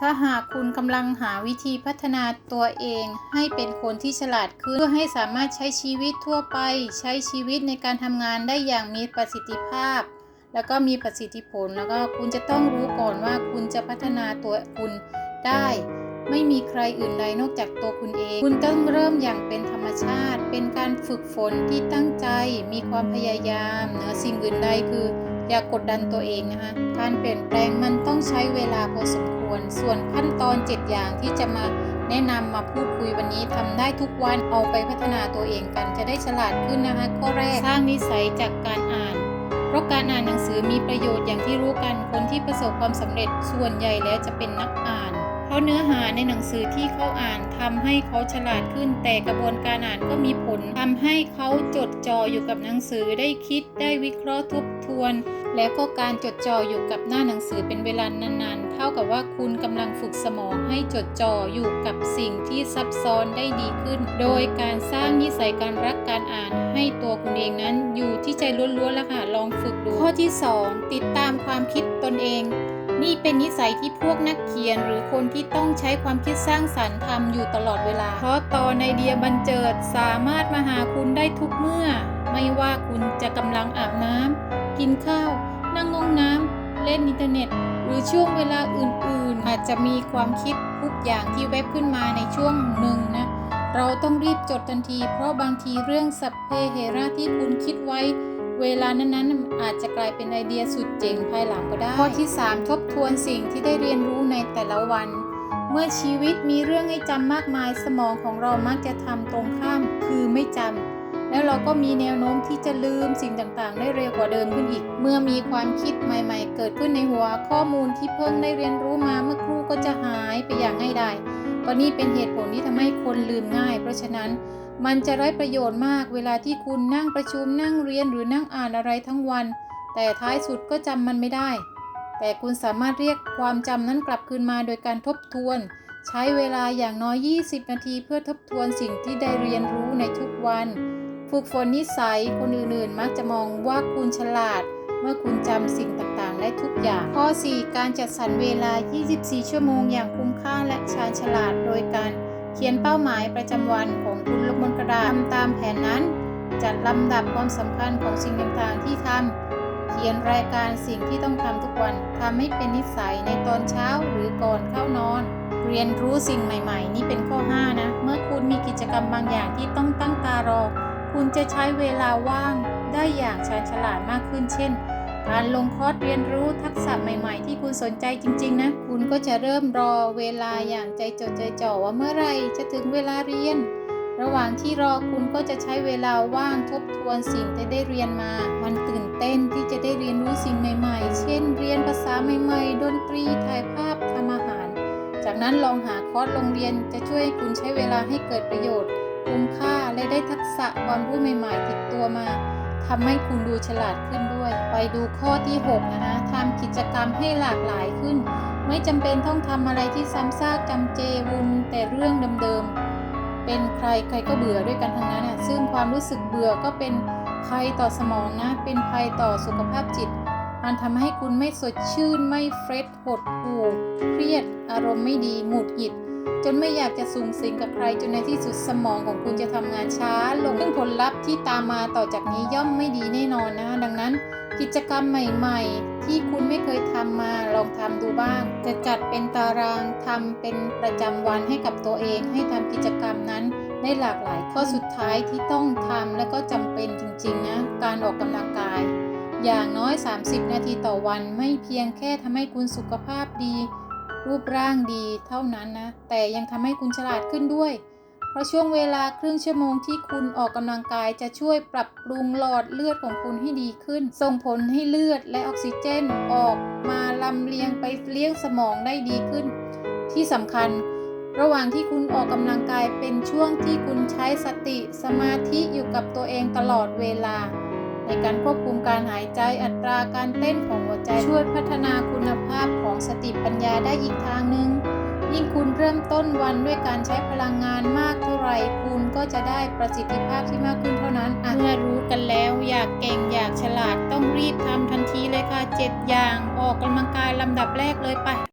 ถ้าหากคุณกำลังหาวิธีพัฒนาตัวเองให้เป็นคนที่ฉลาดขึ้นเพื่อให้สามารถใช้ชีวิตทั่วไป ใช้ชีวิตในการทำงานได้อย่างมีประสิทธิภาพ แล้วก็มีประสิทธิผลแล้วก็คุณจะต้องรู้ก่อนว่าคุณจะพัฒนาตัวคุณได้ ไม่มีใครอื่นใดนอกจากตัวคุณเอง คุณต้องเริ่มอย่างเป็นธรรมชาติ เป็นการฝึกฝนที่ตั้งใจ มีความพยายามเหนือสิ่งอื่นใดคือ อย่ากกดดันตัวเองนะคะการเปลี่ยนแปลงมันต้องใช้เวลาพอสมควร ส่วนขั้นตอน 7 อย่างที่จะมาแนะนำมาพูดคุยวันนี้ทำได้ทุกวันเอาไปพัฒนาตัวเองกันจะได้ฉลาดขึ้นนะคะข้อแรกสร้างนิสัยจากการอ่าน เพราะการอ่านหนังสือมีประโยชน์อย่างที่รู้กันคนที่ประสบความสำเร็จส่วนใหญ่แล้วจะเป็นนักอ่าน เพราะเนื้อหาในหนังสือที่เขาอ่านทำให้เขาฉลาดขึ้น แต่กระบวนการอ่านก็มีผลทำให้เขาจดจ่ออยู่กับหนังสือได้คิดได้วิเคราะห์ทบทวน และก็การจดจ่ออยู่กับหน้าหนังสือเป็นเวลานานๆ เท่ากับว่าคุณกำลังฝึกสมองให้จดจ่ออยู่กับสิ่งที่ซับซ้อนได้ดีขึ้น โดยการสร้างนิสัยการรักการอ่านให้ตัวคุณเองนั้นอยู่ที่ใจล้วนๆแล้วค่ะลองฝึกดูข้อที่ 2 ติดตามความคิดตนเอง นี่เป็นนิสัยที่พวกนักเขียนหรือคนที่ต้องใช้ความคิดสร้างสรรค์ทำอยู่ตลอดเวลา เพราะตอนไอเดียบันเจิดสามารถมาหาคุณได้ทุกเมื่อ ไม่ว่าคุณจะกำลังอาบน้ำกินข้าว นั่งงงน้ำเล่นอินเทอร์เน็ต หรือช่วงเวลาอื่นๆ อาจจะมีความคิดทุกอย่างที่แวบขึ้นมาในช่วงหนึ่งนะเราต้องรีบจดทันที เพราะบางทีเรื่องสัพเพเหระที่คุณคิดไว้ เวลานั้นๆ อาจจะกลายเป็นไอเดียสุดเจ๋งภายหลังก็ได้ ข้อที่ 3 ทบทวนสิ่งที่ได้เรียนรู้ในแต่ละวัน เมื่อชีวิตมีเรื่องให้จำมากมายสมองของเรามักจะทำตรงข้ามคือไม่จำแล้วเราก็มีแนวโน้มที่จะลืมสิ่งต่างๆ ได้เร็วกว่าเดิมขึ้นอีก เมื่อมีความคิดใหม่ ๆ เกิดขึ้นในหัวข้อมูลที่เพิ่งได้เรียนรู้มาเมื่อครู่ก็จะหายไปอย่างง่ายดาย ก็นี่เป็นเหตุผลที่ทำให้คนลืมง่าย เพราะฉะนั้นมันจะไร้ประโยชน์มากเวลาที่คุณนั่งประชุมนั่งเรียนหรือนั่งอ่านอะไรทั้งวัน แต่ท้ายสุดก็จำมันไม่ได้ แต่คุณสามารถเรียกความจำนั้นกลับคืนมาโดยการทบทวน ใช้เวลาอย่างน้อย 20 นาทีเพื่อทบทวนสิ่งที่ได้เรียนรู้ในทุกวัน ฝึกฝนนิสัยคนอื่นๆ มักจะมองว่าคุณฉลาด เมื่อคุณจำสิ่งต่าง ๆได้ทุกอย่าง ข้อ 4 การจัดสรรเวลา 24 ชั่วโมงอย่างคุ้มค่าและชาญฉลาด โดยการเขียนเป้าหมายประจำวันของคุณลงบนกระดาษทำตามแผนนั้น จัดลำดับความสำคัญของสิ่งต่างๆที่ทำเขียนรายการสิ่งที่ต้องทำทุกวันทำให้เป็นนิสัยในตอนเช้าหรือก่อนเข้านอน เรียนรู้สิ่งใหม่ ๆ นี่เป็นข้อ 5 นะ เมื่อคุณมีกิจกรรมบางอย่างที่ต้องตั้งตารอ คุณจะใช้เวลาว่างได้อย่างชาญฉลาดมากขึ้นเช่น การลงคอร์สเรียนรู้ทักษะใหม่ ๆ ที่คุณสนใจจริง ๆ นะ คุณก็จะเริ่มรอเวลาอย่างใจจดใจจ่อว่าเมื่อไรจะถึงเวลาเรียน ระหว่างที่รอคุณก็จะใช้เวลาว่างทบทวนสิ่งที่ได้เรียนมา มันตื่นเต้นที่จะได้เรียนรู้สิ่งใหม่ ๆ เช่น เรียนภาษาใหม่ ๆ ดนตรี ถ่ายภาพ ทำอาหาร จากนั้นลองหาคอร์สโรงเรียนจะช่วยให้คุณใช้เวลาให้เกิดประโยชน์ คุ้มค่าและได้ทักษะความรู้ใหม่ ๆ ติดตัวมาทำให้คุณดูฉลาดขึ้นด้วย ไปดูข้อที่ 6 นะคะทำกิจกรรมให้หลากหลายขึ้น ไม่จำเป็นต้องทำอะไรที่ซ้ำซากจำเจวุนแต่เรื่องเดิมๆ เป็นใครใครก็เบื่อด้วยกันทั้งนั้นอะซึ่งความรู้สึกเบื่อก็เป็นภัยต่อสมองนะ เป็นภัยต่อสุขภาพจิต มันทำให้คุณไม่สดชื่น ไม่เฟรชหดหู่เครียด อารมณ์ไม่ดี หงุดหงิด จนไม่อยากจะสูงสิงกับใคร จนในที่สุดสมองของคุณจะทำงานช้าลง ซึ่งผลลัพธ์ที่ตามมาต่อจากนี้ย่อมไม่ดีแน่นอนนะ ดังนั้น กิจกรรมใหม่ๆ ที่คุณไม่เคยทำมาลองทำดูบ้าง จะจัดเป็นตารางทำเป็นประจำวันให้กับตัวเอง ให้ทำกิจกรรมนั้นได้หลากหลายข้อสุดท้ายที่ต้องทำและก็จำเป็นจริงๆนะการออกกำลังกาย อย่างน้อย 30 นาทีต่อวันไม่เพียงแค่ทำให้คุณสุขภาพดี รูปร่างดีเท่านั้นนะ แต่ยังทำให้คุณฉลาดขึ้นด้วย ราะช่วงเวลาครึ่งชั่วโมงที่คุณออกกำลังกายจะช่วยปรับปรุงหลอดเลือดของคุณให้ดีขึ้น ส่งผลให้เลือดและออกซิเจนออกมาลำเลียงไปเลี้ยงสมองได้ดีขึ้น ที่สำคัญ ระหว่างที่คุณออกกำลังกายเป็นช่วงที่คุณใช้สติสมาธิอยู่กับตัวเองตลอดเวลา ในการควบคุมการหายใจอัตราการเต้นของหัวใจช่วยพัฒนาคุณภาพของสติปัญญาได้อีกทางหนึ่ง ยิ่งคุณเริ่มต้นวันด้วยการใช้พลังงานมากเท่าไหร่คุณก็จะได้ประสิทธิภาพที่มากขึ้นเท่านั้นอะเมื่อรู้กันแล้วอยากเก่งอยากฉลาดต้องรีบทำทันทีเลยค่ะ 7 อย่างออกกำลังกายลำดับแรกเลยไป